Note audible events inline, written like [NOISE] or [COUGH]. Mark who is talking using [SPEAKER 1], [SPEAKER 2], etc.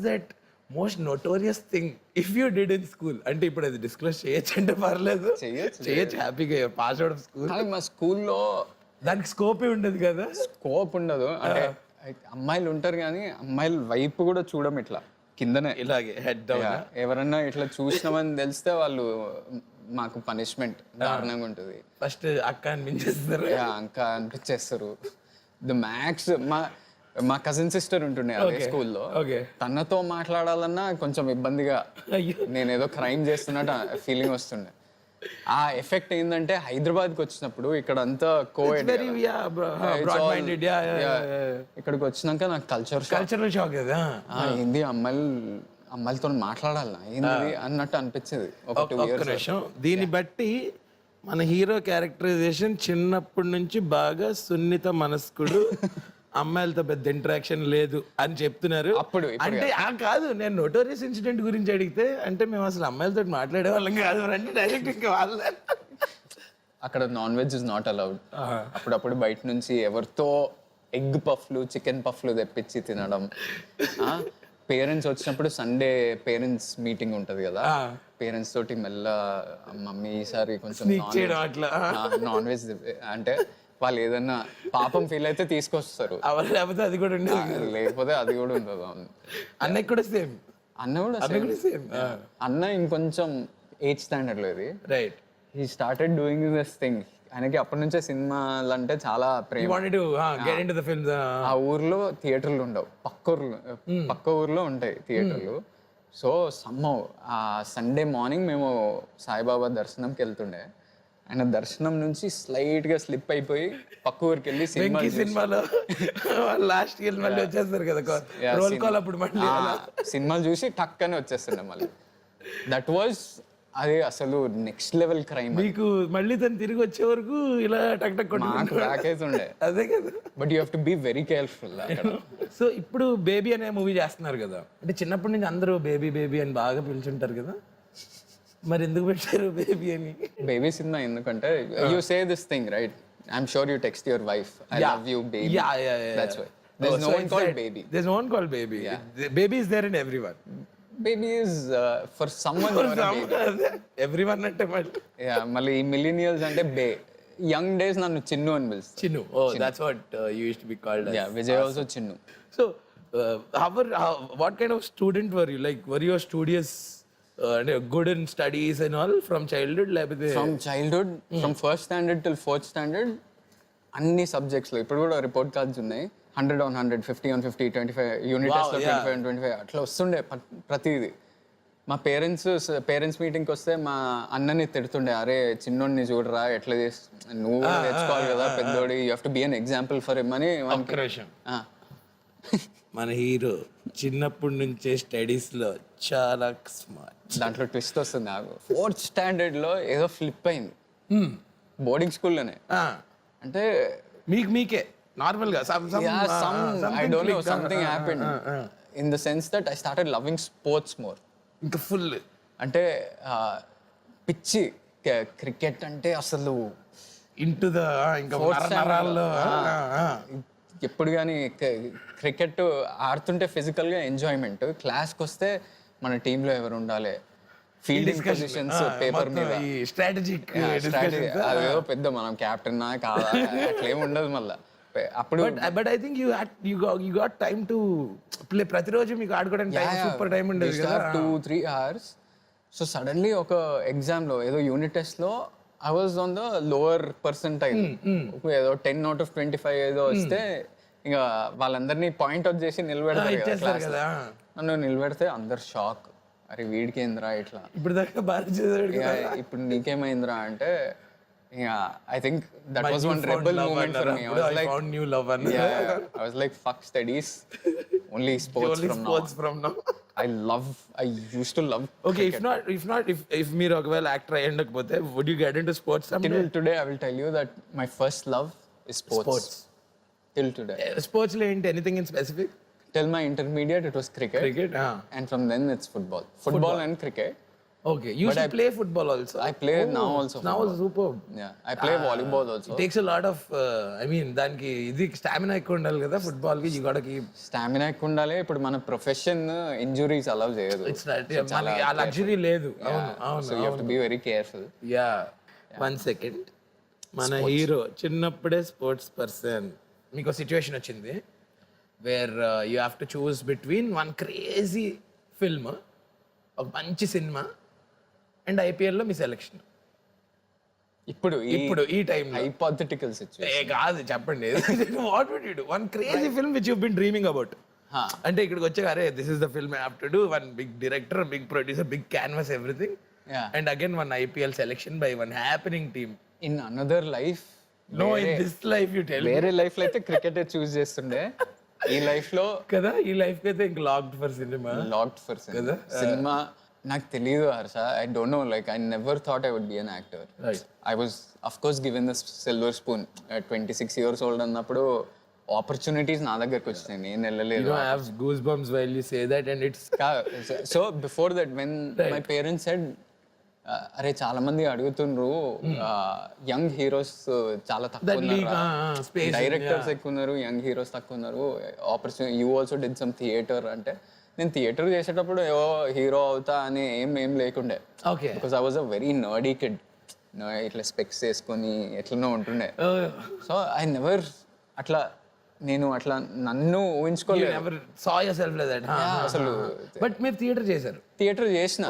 [SPEAKER 1] That most notorious thing if you did in school అంటే ఇప్పుడు అది డిస్క్లోజ్ చేయొచ్చు అంటే పర్లేదు. చేయొచ్చు హ్యాపీగా పాస్ అవుట్ ఆఫ్ స్కూల్
[SPEAKER 2] మా స్కూల్లో
[SPEAKER 1] దానికి స్కోపే ఉండదు కదా?
[SPEAKER 2] స్కోప్ ఉండదు. అంటే అమ్మాయిలు ఉంటారు కానీ అమ్మాయిల వైపు కూడా చూడం ఇట్లా కిందనే.
[SPEAKER 1] ఇలాగే హెడ్ డౌన్
[SPEAKER 2] ఎవరన్నా ఇట్లా చూసినామని తెలిస్తే వాళ్ళు మాకు పనిష్మెంట్ దారుణంగా ఉంటుంది.
[SPEAKER 1] ఫస్ట్ అక్క అని మించేస్తారు
[SPEAKER 2] Yeah, ఇంకా అనిపించేస్తారు. ద మ్యాక్స్ మా మా కజిన్ సిస్టర్ ఉంటుండే అదే స్కూల్లో తనతో మాట్లాడాలన్నా కొంచెం ఇబ్బందిగా నేను ఏదో క్రైమ్ చేస్తున్నట్టు ఫీలింగ్ వస్తుండే. ఆ ఎఫెక్ట్ ఏంటంటే హైదరాబాద్కి వచ్చినప్పుడు ఇక్కడ అంతా కోవిడ్ ఇక్కడికి వచ్చినాక నాకు కల్చర్
[SPEAKER 1] కల్చరల్ షాక్
[SPEAKER 2] ఏంది అమ్మాయిలు అమ్మాయిలతో మాట్లాడాలా? ఏంది అన్నట్టు అనిపించేది. ఒక టూ
[SPEAKER 1] నిమిషం. దీన్ని బట్టి మన హీరో క్యారెక్టరైజేషన్ చిన్నప్పటి నుంచి బాగా సున్నిత మనస్కుడు [LAUGHS] అమ్మాయిలతో పెద్ద ఇంటరాక్షన్ లేదు అని చెప్తున్నారు.
[SPEAKER 2] అప్పుడు,
[SPEAKER 1] అంటే ఆ కాదు నేను నోటోరియస్ ఇన్సిడెంట్ గురించి అడిగితే అంటే మేము అసలు అమ్మాయిలతో మాట్లాడే వాళ్ళం కాదు అంటే డైరెక్ట్ ఇంకా వాళ్ళ.
[SPEAKER 2] అక్కడ non veg is not allowed అప్పుడప్పుడు బయట నుంచి ఎవరితో ఎగ్ పఫ్లు చికెన్ పఫ్లు తెప్పించి తినడం. పేరెంట్స్ వచ్చినప్పుడు సండే పేరెంట్స్ మీటింగ్ ఉంటది కదా. పేరెంట్స్ తోటి మెల్ల మమ్మీ ఈసారి కొంచెం నాన్ వెజ్ అంటే వాళ్ళు ఏదన్నా పాపం ఫీల్ అయితే తీసుకొస్తారు.
[SPEAKER 1] లేకపోతే అది కూడా ఉండేది.
[SPEAKER 2] లేకపోతే అది కూడా ఉండదు
[SPEAKER 1] అన్నయ్య కూడా సేమ్.
[SPEAKER 2] అన్న కూడా
[SPEAKER 1] అన్న కూడా సేమ్.
[SPEAKER 2] అన్న ఇంకొంచెం ఎయిత్ స్టాండర్డ్లో ఇది.
[SPEAKER 1] Right
[SPEAKER 2] he started doing this thing ఆయనకి అప్పటి నుంచే సినిమాలు అంటే చాలా ప్రేమ. ఆ ఊర్లో థియేటర్లు ఉండవు. పక్క ఊర్లో పక్క ఊర్లో ఉంటాయి థియేటర్లు. సో సమ్మవ్ ఆ సండే మార్నింగ్ మేము సాయిబాబా దర్శనంకి వెళ్తుండే. ఆయన దర్శనం నుంచి స్లైట్గా స్లిప్ అయిపోయి పక్క ఊరికి వెళ్ళి సినిమా
[SPEAKER 1] సినిమాలో లాస్ట్కి మళ్ళీ వచ్చేస్తారు కదా రోల్ కాల్ అప్పుడు మళ్ళీ
[SPEAKER 2] సినిమాలు చూసి టక్ అని వచ్చేస్తుండే మళ్ళీ. దట్ వాజ్ అది అసలు నెక్స్ట్ లెవెల్ క్రైమ్
[SPEAKER 1] మీకు మళ్ళీ తను తిరిగి వచ్చే వరకు ఇలా టక్ టక్
[SPEAKER 2] బ్యాక్ అవుతుండే
[SPEAKER 1] అదే కదా.
[SPEAKER 2] But you have to be very careful
[SPEAKER 1] so ఇప్పుడు బేబీ అనే మూవీ చేస్తున్నారు కదా. అంటే చిన్నప్పటి నుంచి అందరూ బేబీ బేబీ అని బాగా పిలుచుంటారు కదా. మరి ఎందుకు పెట్టారు బేబీ అని?
[SPEAKER 2] బేబీ సినిమా ఎందుకంటే you say this thing right I'm sure you text your wife I love you baby
[SPEAKER 1] yeah yeah
[SPEAKER 2] that's why there's no one called baby.
[SPEAKER 1] There's no one called baby. Baby is there in everyone.
[SPEAKER 2] baby is uh, for someone a baby.
[SPEAKER 1] Everyone అంటే మళ్ళీ.
[SPEAKER 2] Yeah మళ్ళీ ఈ millennials అంటే బే. Young days నన్ను చిన్ను అని పిలుస్తారు.
[SPEAKER 1] Chinnu. Oh that's what you used to be called
[SPEAKER 2] yeah Vijay also Chinnu.
[SPEAKER 1] So however what kind of student were you like were your studious అంటే good in studies and all from childhood లేకపోతే
[SPEAKER 2] from childhood from first standard till fourth standard అన్ని సబ్జెక్ట్స్లో ఇప్పుడు కూడా report cards ఉన్నాయి. Hundred on hundred fifty on fifty twenty five unit టెస్ట్లో twenty five twenty five అట్లా వస్తుండే ప్రతిదీ. మా పేరెంట్స్ పేరెంట్స్ మీటింగ్కి వస్తే మా అన్నని తిడుతుండే అరే చిన్నోడిని చూడరా ఎట్లా చేసి నువ్వు నేర్చుకోవాలి కదా పెద్దోడి you have to be an example for him అని.
[SPEAKER 1] మన హీరో చిన్నప్పటి నుంచే స్టడీస్లో చాలా స్మార్ట్
[SPEAKER 2] దాంట్లో ట్విస్ట్ వస్తుంది నాకు. ఫోర్త్ స్టాండర్డ్లో ఏదో ఫ్లిప్ అయింది. Hmm. బోర్డింగ్ స్కూల్లోనే అంటే
[SPEAKER 1] మీకు మీకే. నార్మల్గా
[SPEAKER 2] in the sense that I started loving sports more
[SPEAKER 1] ఇంకా ఫుల్
[SPEAKER 2] అంటే పిచ్చి క్రికెట్ అంటే అసలు
[SPEAKER 1] ఇంటు ద ఇంకా
[SPEAKER 2] ఎప్పుడు కానీ క్రికెట్ ఆడుతుంటే physical గా ఎంజాయ్మెంట్ క్లాస్కి వస్తే మన టీంలో ఎవరు ఉండాలి? ఫీల్డింగ్. పొజిషన్స్ పేపర్ మీద.
[SPEAKER 1] స్ట్రాటజిక్.
[SPEAKER 2] అదేదో పెద్ద మనం క్యాప్టెన్ కాదా అట్లేం ఉండదు మళ్ళా. అప్పుడు
[SPEAKER 1] but I think you you you got time to play ప్రతిరోజు మీకు ఆడుకోవడానికి టైం సూపర్ టైం ఉండేది కదా.
[SPEAKER 2] Two three hours so suddenly ఒక ఎగ్జామ్లో ఏదో యూనిట్ టెస్ట్లో I was on the lower percentile ఏదో ten out of twenty five ఏదో వస్తే ఇంకా వాళ్ళందరినీ పాయింట్ అవుట్ చేసి నిలబెడతారు కదా.
[SPEAKER 1] కదా.
[SPEAKER 2] నన్ను నిలబెడితే అందరు షాక్ అరే వీడికి ఏందిరా ఇట్లా?
[SPEAKER 1] ఇప్పుడు దాకా బాగా చేసాడు
[SPEAKER 2] ఇప్పుడు నీకేమైందిరా అంటే ఇక I think that was one rebel moment for me I like
[SPEAKER 1] found new love అన్న
[SPEAKER 2] I was like fuck studies only sports from now I love I used to love
[SPEAKER 1] okay if not if not if if మీరు ఒకవేళ actor అయ్యి ఉండకపోతే would you get in to sports
[SPEAKER 2] Till today, I will tell you that my first love is sports.
[SPEAKER 1] Sports.
[SPEAKER 2] Till today.
[SPEAKER 1] స్పోర్ట్స్లో ఏంటి anything in specific
[SPEAKER 2] Till my intermediate, it was cricket.
[SPEAKER 1] Cricket
[SPEAKER 2] And from then, it's football. Football, and cricket.
[SPEAKER 1] Okay you should play football also
[SPEAKER 2] I play now also
[SPEAKER 1] now super
[SPEAKER 2] I play volleyball also
[SPEAKER 1] takes lot of I mean దానికి ఇది stamina ఎక్కువ ఉండాలి కదా ఫుట్బాల్కి you got keep
[SPEAKER 2] stamina ఎక్కువ ఉండాలి. ఇప్పుడు మన ప్రొఫెషన్ ఇంజురీస్ అలౌ చేయదు.
[SPEAKER 1] ఇట్స్ మనకి ఆ లగ్జరీ లేదు. అవును అవును
[SPEAKER 2] so you have to be very careful
[SPEAKER 1] yeah one second మన హీరో చిన్నప్పుడే స్పోర్ట్స్ పర్సన్ మీకు సిచ్యువేషన్ వచ్చింది where you have to choose between one crazy film ఒక మంచి సినిమా అండ్ ఐపీఎల్లో మీ సెలెక్షన్.
[SPEAKER 2] ఇప్పుడు
[SPEAKER 1] ఇప్పుడు ఈ టైంలో
[SPEAKER 2] హైపోథెటికల్ సిచ్యువేషన్
[SPEAKER 1] ఏ కాదు చెప్పండి. What would you do one crazy film which you been dreaming about అంటే ఇక్కడికి వచ్చాక అరే this is the film have to do one big director big producer big canvas everything. And again one IPL selection by one happening team
[SPEAKER 2] in another life
[SPEAKER 1] no in this life you tell
[SPEAKER 2] వేరే లైఫ్లో అయితే cricket చూస్ చేస్తుండే. ఈ లైఫ్లో
[SPEAKER 1] కదా ఈ life అయితే ఇంక locked for cinema
[SPEAKER 2] locked for సినిమా నాకు తెలియదు Harsha. I don't know like I never thought I would be an actor
[SPEAKER 1] Right.
[SPEAKER 2] I was of course given the silver spoon twenty six years old అన్నప్పుడు opportunities నా దగ్గరకు వచ్చినాయి. నేను వెళ్ళలేదు.
[SPEAKER 1] You say that, and it's
[SPEAKER 2] so before that when my parents said అరే చాలా మంది అడుగుతుండ్రు. యంగ్ హీరోస్ చాలా తక్కువ
[SPEAKER 1] that league,
[SPEAKER 2] ఉన్నారు
[SPEAKER 1] uh, uh, space.
[SPEAKER 2] డైరెక్టర్స్ ఎక్కువ ఉన్నారు యంగ్ హీరోస్ తక్కువ ఉన్నారు. Opportunity you also did some theatre అంటే నేను థియేటర్ చేసేటప్పుడు ఏవో హీరో అవుతా అని ఏం ఏం లేకుండే.
[SPEAKER 1] okay.
[SPEAKER 2] Because I was a very nerdy kid ఇట్లా స్పెక్స్ వేసుకొని ఎట్లనో ఉంటుండే. సో ఐ నెవర్ అట్లా నేను అట్లా నన్ను ఊహించుకోలేదు? అసలు
[SPEAKER 1] But మీరు థియేటర్ చేశారు.
[SPEAKER 2] థియేటర్ చేసిన.